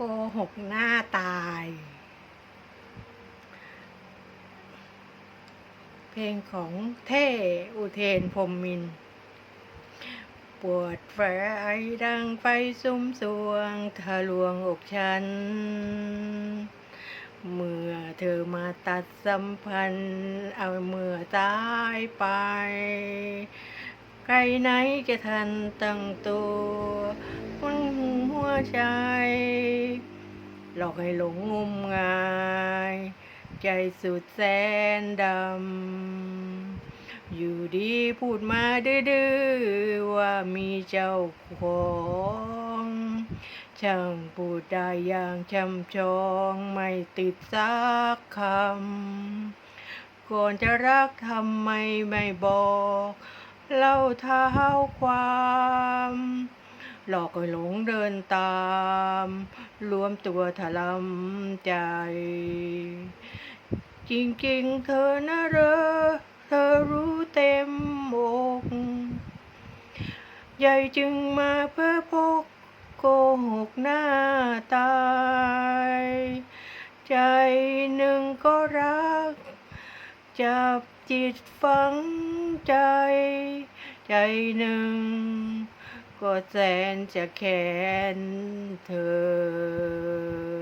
โกหกหน้าตาย เพลงของเท่อุเทนพรมมิน ปวดแฝไอดังไฟสุมสวงทะลวงอกฉัน เมื่อเธอมาตัดสัมพันธ์ เอาเมื่อตายไป ใครไหนจะทันตั้งตัว ใจ หลอกให้หลงงมงาย ใจสุดแสนดำ อยู่ดีพูดมาดื้อว่ามีเจ้าของช่างพูดได้อย่างช่ำชองไม่ติดสักคำ ก่อนจะรักทำไมไม่บอก เล่าเท้าความ หลอกให้หลงเดินตาม รวมตัวถลำใจ จริงๆเธอนะเรอเธอรู้เต็มอกใหญ่จึงมาเพื่อพกโกหกหน้าตาย ใจหนึ่งก็รัก จับจิตฝังใจ ใจหนึ่ง ก็แสนจะแค้นเธอ